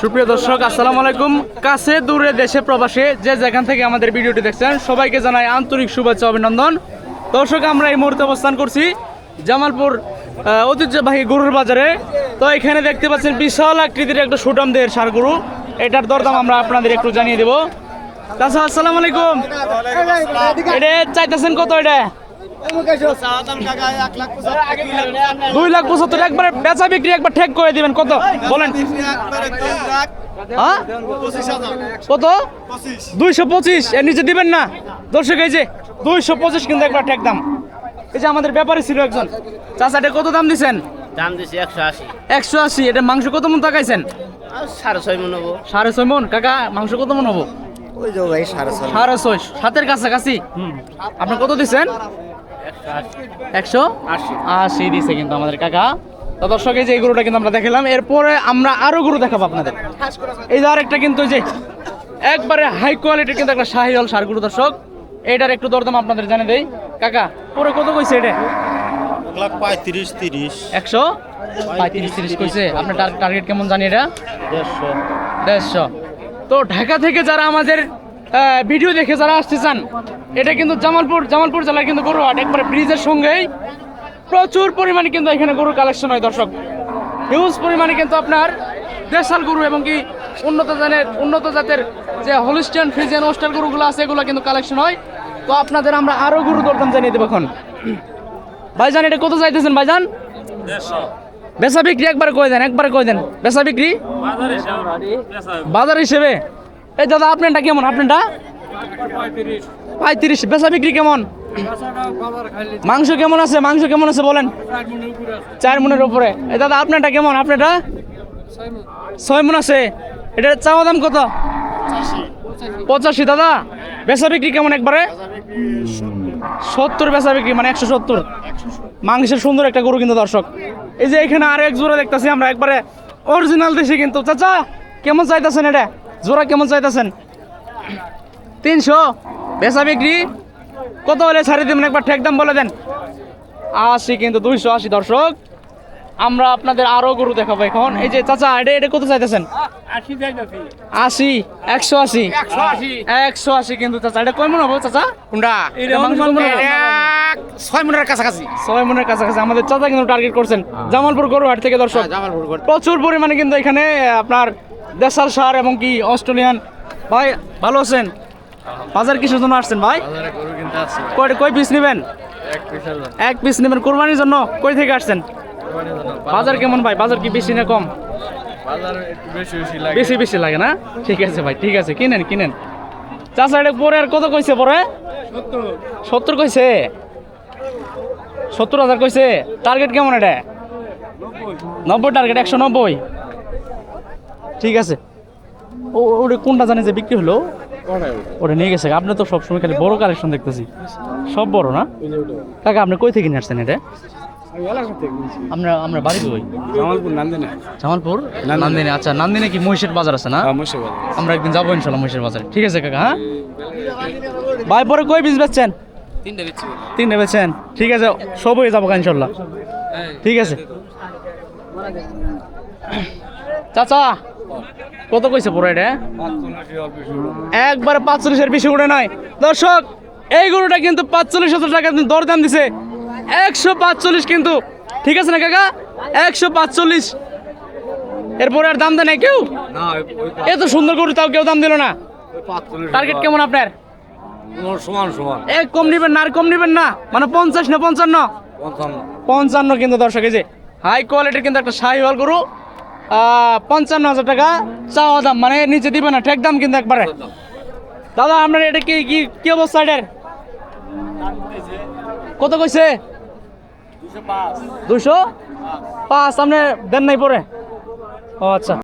সুপ্রিয় দর্শক আসসালামু আলাইকুম। কাছে দূরে দেশে প্রবাসে যে যেখান থেকে আমাদের ভিডিওটি দেখছেন সবাইকে জানাই আন্তরিক শুভেচ্ছা অভিনন্দন। দর্শক আমরা এই মুহূর্তে অবস্থান করছি জামালপুর ঐতিহ্যবাহী গরুর বাজারে। তো এখানে দেখতে পাচ্ছেন বিশাল আকৃতির একটা সুটাম দেহের সার গরু। এটার দরদাম আমরা আপনাদের একটু জানিয়ে দেবো। তাছাড়া আসসালামু আলাইকুম। এটা চাইতেছেন কত এটা? দুই লাখ পঁচাত্তর একবার বেচা বিক্রি একবার ঠেক করে দিবেন কত? বলেন। হ্যাঁ? কত? দুইশো পঁচিশ এর নিচে দিবেন না। দর্শক এই যে দুইশো পঁচিশ কিন্তু একবার ঠেক দাম। এই যে আমাদের ব্যাপারী ছিল একজন। চাচা এটা কত দাম দিছেন? দাম দিছি একশো আশি। একশো আশি এটা মাংস কত মন তাকাইছেন? সাড়ে ছয় মন হব। সাড়ে ছয় মন? কাকা মাংস কত মন হব? সাড়ে ছয় সাতের কাছাকাছি? আপনি কত দিচ্ছেন একশো আশি। দিছে কিন্তু আমাদের কাকা। তো দর্শক এই যে এই গরুটা কিন্তু আমরা দেখালাম। এরপরে আমরা আরও গরু দেখাবো আপনাদের। এই যে আরেকটা কিন্তু যে একবারে হাই কোয়ালিটির কিন্তু একটা শাহিওয়াল সার গরু দর্শক। এটার একটু দরদাম আপনাদের জানে দেই। কাকা পুরো কত কইছে এটা? এক লাখ পঁয়ত্রিশ তিরিশ। একশো পঁয়ত্রিশ তিরিশ কইছে। আপনার টার্গেট কেমন জানি এটা? দেড়শো। দেড়শো। তো ঢাকা থেকে যারা আমাদের ভিডিও দেখে যারা আসতে চান এটা কিন্তু জামালপুর জামালপুর জেলার কিন্তু গরু হাট একবারে ব্রিজের সঙ্গেই প্রচুর পরিমাণে কিন্তু এখানে গরু কালেকশন হয় দর্শক। হিউজ পরিমাণে কিন্তু আপনার দেশাল গরু এবং কি উন্নত জাতের উন্নত জাতের যে হলিস্টিয়ান ফ্রিজিয়ান ওস্টার গরুগুলো আছে এগুলো কিন্তু কালেকশন হয়। তো আপনাদের আমরা আরও গরু দরদাম জানিয়ে দেবো এখন। ভাইজান এটা কত চাইতেছেন ভাইজান? বেচা বিক্রি একবার কয়ে দেন একবার কয়ে দেন। বেচা বিক্রি? বাজার হিসেবে? এই দাদা, আপনারটা কেমন? আপনারটা? পঁয়ত্রিশ। বেচা বিক্রি কেমন? মাংস কেমন আছে? মাংস কেমন আছে বলেন। চার মনের উপরে। এই দাদা, আপনারটা কেমন? আপনারটা? ছয় মন আছে। এটা চাওয়া দাম কত? পঁচাশি। দাদা, বেচা বিক্রি কেমন একবারে? সত্তর বেচা বিক্রি মানে একশো সত্তর। মাংসের সুন্দর একটা গরু কিন্তু দর্শক। এই যে এখানে আর এক জোড়া দেখতেছি আমরা, একবারে অরিজিনাল দেশি কিন্তু। চাচা, কেমন চাইতেছেন এটা? জোড়া কেমন চাইতেছেন? তিনশো। বেচা বিক্রি? কত হলে ছাড়ি দেবেন? একবার ঠেক দাম বলে দেন। আশি কিন্তু দুইশো আশি দর্শক। আমরা আপনাদের আরও গরু দেখাবো এখন। এই যে চাচা এটা এটা কত চাইতেছেন? আশি একশো আশি। একশো আশি। কিন্তু চাচা। এটা কয় মন হব চাচা? কোনটা? ছয় মনের কাছাকাছি। ছয় মনের কাছাকাছি। আমাদের চাচা কিন্তু টার্গেট করছেন। জামালপুর গরু হাট থেকে দর্শক। প্রচুর পরিমাণে কিন্তু এখানে আপনার দেশাল সার এবং কি অস্ট্রেলিয়ান। ভাই ভালো আছেন? বাজার কিসের জন্য আসছেন ভাই? কয় কয় পিস নেবেন? এক পিস নেবেন। কোরবানির জন্য কই থেকে আসছেন? বাজার কেমন ভাই? বাজার কি বেশি না কম? বেশি বেশি লাগে। না? ঠিক আছে ভাই ঠিক আছে। কিনেন কিনেন। চাচা এটা পরে আর কত কইছে পরে? সত্তর। কইছে? সত্তর হাজার কইছে? টার্গেট কেমন এটা? নব্বই। টার্গেট একশো নব্বই। ঠিক আছে। ও ওটা কোনটা জানি যে বিক্রি হলো? ওটা নিয়ে গেছে। আপনি তো সবসময় খালি বড় কালেকশন দেখতেছি। সব বড় না? কাকা আপনি কই থেকে নিয়ে আসছেন এটা? আমরা আমরা বাড়ি কই? জামালপুর নান্দিনা। জামালপুর? নান্দিনী। আচ্ছা। নান্দিনী কি মহিষের বাজার আছে না? মুর্শিদাবাদ আমরা একদিন যাব ইনশাল্লাহ মহিষের বাজারে। ঠিক আছে কাকা হ্যাঁ? ভাই পরে কই বীজ বেচছেন? তিনটে দিচ্ছি তিনটে বেচছেন? ঠিক আছে সব হয়ে যাব ইনশাল্লাহ ঠিক আছে। চাচা! কত কইছে পুরো এটা? একবারে পাঁচচল্লিশের বেশি উঠে নয় দর্শক এই গরুটা কিন্তু পাঁচচল্লিশ হাজার টাকা দরদাম দিছে। একশো পাঁচচল্লিশ কিন্তু। ঠিক আছে না কাকা? একশো পাঁচচল্লিশ। এরপরে আর দাম দেয় নাই কেউ? এত সুন্দর গরু তাও কেউ দাম দিল না। টার্গেট কেমন আপনার? সমান সমান। এক কম নিবেন না আর কম নিবেন না। মানে পঞ্চাশ না পঞ্চান্ন? পঞ্চান্ন। কিন্তু দর্শক এই যে হাই কোয়ালিটির কিন্তু একটা শাহিওয়াল গরু। পঞ্চান্ন হাজার টাকা চাওয়া দাম মানে নিচে দিবে না ঠেক দাম কিন্তু একবারে। দাদা আপনার এটা কি কি কি অবস্থা এটার? কত কইছে? দুশো পাঁচ আপনি দেন নাই পরে? ও আচ্ছা।